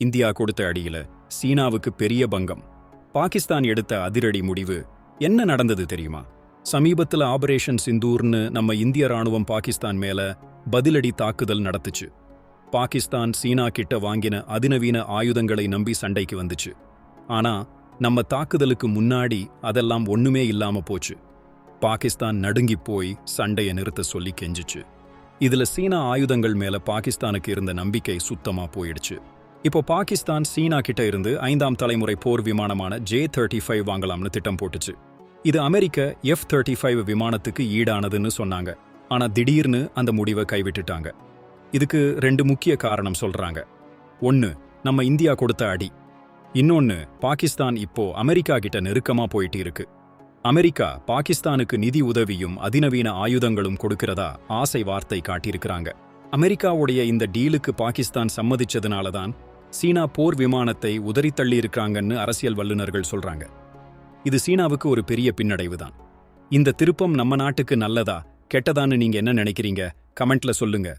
India கொடுத்த அடியில சீனாவுக்கு பெரிய பங்கம். பாகிஸ்தான் எடுத்த அதிரடி முடிவு என்ன நடந்தது தெரியுமா? சமீபத்துல ஆபரேஷன் சிந்தூர்னு நம்ம இந்திய ராணுவம் பாகிஸ்தான் மேல பதிலடி தாக்குதல் நடத்துச்சு. பாகிஸ்தான் சீனா கிட்ட வாங்கின அதிநவீன ஆயுதங்களை நம்பி சண்டைக்கு வந்துச்சு. ஆனா நம்ம தாக்குதலுக்கு முன்னாடி அதெல்லாம் ஒண்ணுமே இல்லாம போச்சு. பாகிஸ்தான் நடுங்கிப் போய் சண்டைய நிறுத்த சொல்லி கெஞ்சிச்சு. இதுல சீனா ஆயுதங்கள் மேல பாகிஸ்தானுக்கு இருந்த நம்பிக்கை சுத்தமா போயிடுச்சு. இப்போ பாகிஸ்தான் சீனா கிட்ட இருந்து ஐந்தாம் தலைமுறை போர் விமானமான ஜே தேர்ட்டி ஃபைவ் வாங்கலாம்னு திட்டம் போட்டுச்சு. இது அமெரிக்க எஃப் தேர்ட்டி ஃபைவ் விமானத்துக்கு ஈடானதுன்னு சொன்னாங்க. ஆனா திடீர்னு அந்த முடிவை கைவிட்டுட்டாங்க. இதுக்கு ரெண்டு முக்கிய காரணம் சொல்றாங்க. ஒன்னு நம்ம இந்தியா கொடுத்த அடி. இன்னொன்னு பாகிஸ்தான் இப்போ அமெரிக்கா கிட்ட நெருக்கமா போயிட்டு இருக்கு. அமெரிக்கா பாகிஸ்தானுக்கு நிதி உதவியும் அதிநவீன ஆயுதங்களும் கொடுக்கிறதா ஆசை வார்த்தை காட்டியிருக்கிறாங்க. அமெரிக்காவுடைய இந்த டீலுக்கு பாகிஸ்தான் சம்மதிச்சதுனால தான் சீனா போர் விமானத்தை உதறி தள்ளியிருக்காங்கன்னு அரசியல் வல்லுநர்கள் சொல்றாங்க. இது சீனாவுக்கு ஒரு பெரிய பின்னடைவு தான் இந்த திருப்பம் நம்ம நாட்டுக்கு நல்லதா கெட்டதான்னு நீங்க என்ன நினைக்கிறீங்க? கமெண்ட்ல சொல்லுங்க.